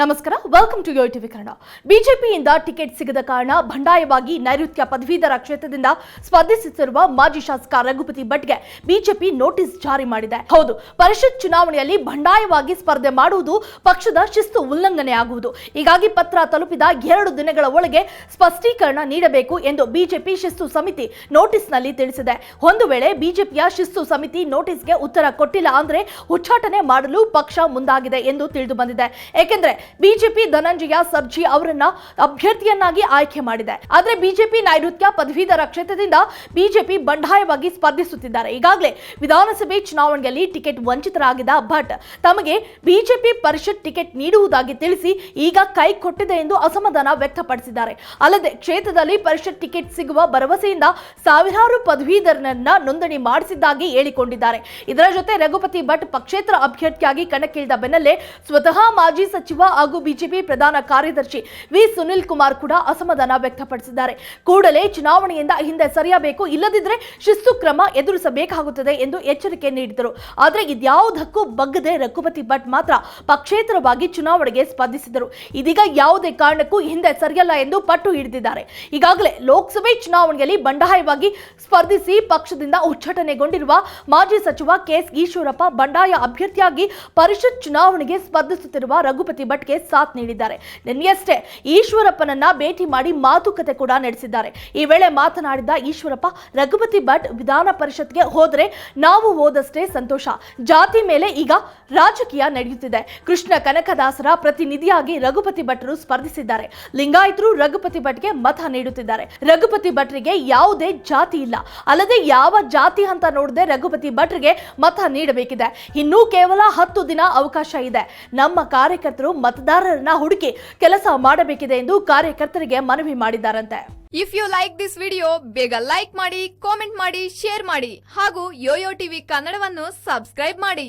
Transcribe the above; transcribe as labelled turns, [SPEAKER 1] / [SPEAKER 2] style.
[SPEAKER 1] ನಮಸ್ಕಾರ welcome to Yo TV Kannada. ಬಿಜೆಪಿಯಿಂದ ticket ಸಿಗದ ಕಾರಣ ಬಂಡಾಯವಾಗಿ ನೈಋತ್ಯ ಪದವೀಧರ ಕ್ಷೇತ್ರದಿಂದ ಸ್ಪರ್ಧಿಸುತ್ತಿರುವ ಮಾಜಿ ಶಾಸಕ ರಘುಪತಿ ಭಟ್ಗೆ ಬಿಜೆಪಿ ನೋಟಿಸ್ ಜಾರಿ ಮಾಡಿದೆ. ಹೌದು, ಪರಿಷತ್ ಚುನಾವಣೆಯಲ್ಲಿ ಬಂಡಾಯವಾಗಿ ಸ್ಪರ್ಧೆ ಮಾಡುವುದು ಪಕ್ಷದ ಶಿಸ್ತು ಉಲ್ಲಂಘನೆ ಆಗುವುದು. ಹೀಗಾಗಿ ಪತ್ರ ತಲುಪಿದ ಎರಡು ದಿನಗಳ ಒಳಗೆ ಸ್ಪಷ್ಟೀಕರಣ ನೀಡಬೇಕು ಎಂದು ಬಿಜೆಪಿ ಶಿಸ್ತು ಸಮಿತಿ ನೋಟಿಸ್ನಲ್ಲಿ ತಿಳಿಸಿದೆ. ಒಂದು ವೇಳೆ ಬಿಜೆಪಿಯ ಶಿಸ್ತು ಸಮಿತಿ ನೋಟಿಸ್ಗೆ ಉತ್ತರ ಕೊಟ್ಟಿಲ್ಲ ಅಂದ್ರೆ ಉಚ್ಚಾಟನೆ ಮಾಡಲು ಪಕ್ಷ ಮುಂದಾಗಿದೆ ಎಂದು ತಿಳಿದು ಬಂದಿದೆ. ಏಕೆಂದ್ರೆ ಬಿಜೆಪಿ ಧನಂಜಯ ಸಬ್ಜಿ ಅವರನ್ನ ಅಭ್ಯರ್ಥಿಯನ್ನಾಗಿ ಆಯ್ಕೆ ಮಾಡಿದೆ. ಆದ್ರೆ ಬಿಜೆಪಿ ನೈಋತ್ಯ ಪದವೀಧರ ಕ್ಷೇತ್ರದಿಂದ ಬಿಜೆಪಿ ಬಂಡಾಯವಾಗಿ ಸ್ಪರ್ಧಿಸುತ್ತಿದ್ದಾರೆ. ಈಗಾಗಲೇ ವಿಧಾನಸಭೆ ಚುನಾವಣೆಯಲ್ಲಿ ಟಿಕೆಟ್ ವಂಚಿತರಾಗಿದ್ದ ಭಟ್ ತಮಗೆ ಬಿಜೆಪಿ ಪರಿಷತ್ ಟಿಕೆಟ್ ನೀಡುವುದಾಗಿ ತಿಳಿಸಿ ಈಗ ಕೈ ಕೊಟ್ಟಿದೆ ಎಂದು ಅಸಮಾಧಾನ ವ್ಯಕ್ತಪಡಿಸಿದ್ದಾರೆ. ಅಲ್ಲದೆ ಕ್ಷೇತ್ರದಲ್ಲಿ ಪರಿಷತ್ ಟಿಕೆಟ್ ಸಿಗುವ ಭರವಸೆಯಿಂದ ಸಾವಿರಾರು ಪದವೀಧರರನ್ನ ನೋಂದಣಿ ಮಾಡಿಸಿದ್ದಾಗಿ ಹೇಳಿಕೊಂಡಿದ್ದಾರೆ. ಇದರ ಜೊತೆ ರಘುಪತಿ ಭಟ್ ಪಕ್ಷೇತರ ಅಭ್ಯರ್ಥಿಯಾಗಿ ಕಣಕ್ಕಿಳಿದ ಬೆನ್ನಲ್ಲೇ ಸ್ವತಃ ಮಾಜಿ ಸಚಿವ ಹಾಗೂ ಬಿಜೆಪಿ ಪ್ರಧಾನ ಕಾರ್ಯದರ್ಶಿ ವಿ ಸುನಿಲ್ ಕುಮಾರ್ ಕೂಡ ಅಸಮಾಧಾನ ವ್ಯಕ್ತಪಡಿಸಿದ್ದಾರೆ. ಕೂಡಲೇ ಚುನಾವಣೆಯಿಂದ ಹಿಂದೆ ಸರಿಯಬೇಕು ಇಲ್ಲದಿದ್ದರೆ ಶಿಸ್ತು ಕ್ರಮ ಎದುರಿಸಬೇಕಾಗುತ್ತದೆ ಎಂದು ಎಚ್ಚರಿಕೆ ನೀಡಿದರು. ಆದರೆ ಇದ್ಯಾವುದಕ್ಕೂ ಬಗ್ಗದೆ ರಘುಪತಿ ಭಟ್ ಮಾತ್ರ ಪಕ್ಷೇತರವಾಗಿ ಚುನಾವಣೆಗೆ ಸ್ಪರ್ಧಿಸಿದರು. ಇದೀಗ ಯಾವುದೇ ಕಾರಣಕ್ಕೂ ಹಿಂದೆ ಸರಿಯಲ್ಲ ಎಂದು ಪಟ್ಟು ಹಿಡಿದಿದ್ದಾರೆ. ಈಗಾಗಲೇ ಲೋಕಸಭೆ ಚುನಾವಣೆಯಲ್ಲಿ ಬಂಡಾಯವಾಗಿ ಸ್ಪರ್ಧಿಸಿ ಪಕ್ಷದಿಂದ ಉಚ್ಚಾಟನೆಗೊಂಡಿರುವ ಮಾಜಿ ಸಚಿವ ಕೆಎಸ್ ಈಶ್ವರಪ್ಪ ಬಂಡಾಯ ಅಭ್ಯರ್ಥಿಯಾಗಿ ಪರಿಷತ್ ಚುನಾವಣೆಗೆ ಸ್ಪರ್ಧಿಸುತ್ತಿರುವ ರಘುಪತಿ ಭಟ್ಗೆ ಸಾಥ್ ನೀಡಿದ್ದಾರೆ. ನಿನ್ನೆಯಷ್ಟೇ ಈಶ್ವರಪ್ಪನನ್ನ ಭೇಟಿ ಮಾಡಿ ಮಾತುಕತೆ ಕೂಡ ನಡೆಸಿದ್ದಾರೆ. ಈ ವೇಳೆ ಮಾತನಾಡಿದ ಈಶ್ವರಪ್ಪ, ರಘುಪತಿ ಭಟ್ ವಿಧಾನ ಪರಿಷತ್ಗೆ ಹೋದರೆ ನಾವು ಹೋದಷ್ಟೇ ಸಂತೋಷ. ಜಾತಿ ಮೇಲೆ ಈಗ ರಾಜಕೀಯ ನಡೆಯುತ್ತಿದೆ. ಕೃಷ್ಣ ಕನಕದಾಸರ ಪ್ರತಿನಿಧಿಯಾಗಿ ರಘುಪತಿ ಭಟ್ರು ಸ್ಪರ್ಧಿಸಿದ್ದಾರೆ. ಲಿಂಗಾಯತರು ರಘುಪತಿ ಭಟ್ಗೆ ಮತ ನೀಡುತ್ತಿದ್ದಾರೆ. ರಘುಪತಿ ಭಟ್ರಿಗೆ ಯಾವುದೇ ಜಾತಿ ಇಲ್ಲ. ಅಲ್ಲದೆ ಯಾವ ಜಾತಿ ಅಂತ ನೋಡದೆ ರಘುಪತಿ ಭಟ್ರಿಗೆ ಮತ ನೀಡಬೇಕಿದೆ. ಇನ್ನೂ ಕೇವಲ ಹತ್ತು ದಿನ ಅವಕಾಶ ಇದೆ. ನಮ್ಮ ಕಾರ್ಯಕರ್ತರು ಮತದಾರರನ್ನ ಹುಡುಕಿ ಕೆಲಸ ಮಾಡಬೇಕಿದೆ ಎಂದು ಕಾರ್ಯಕರ್ತರಿಗೆ ಮನವಿ ಮಾಡಿದ್ದಾರಂತೆ.
[SPEAKER 2] If you like this video ಬೇಗ ಲೈಕ್ ಮಾಡಿ ಕಾಮೆಂಟ್ ಮಾಡಿ ಶೇರ್ ಮಾಡಿ ಹಾಗೂ ಯೋಯೋ ಟಿವಿ ಕನ್ನಡವನ್ನು ಸಬ್ಸ್ಕ್ರೈಬ್ ಮಾಡಿ.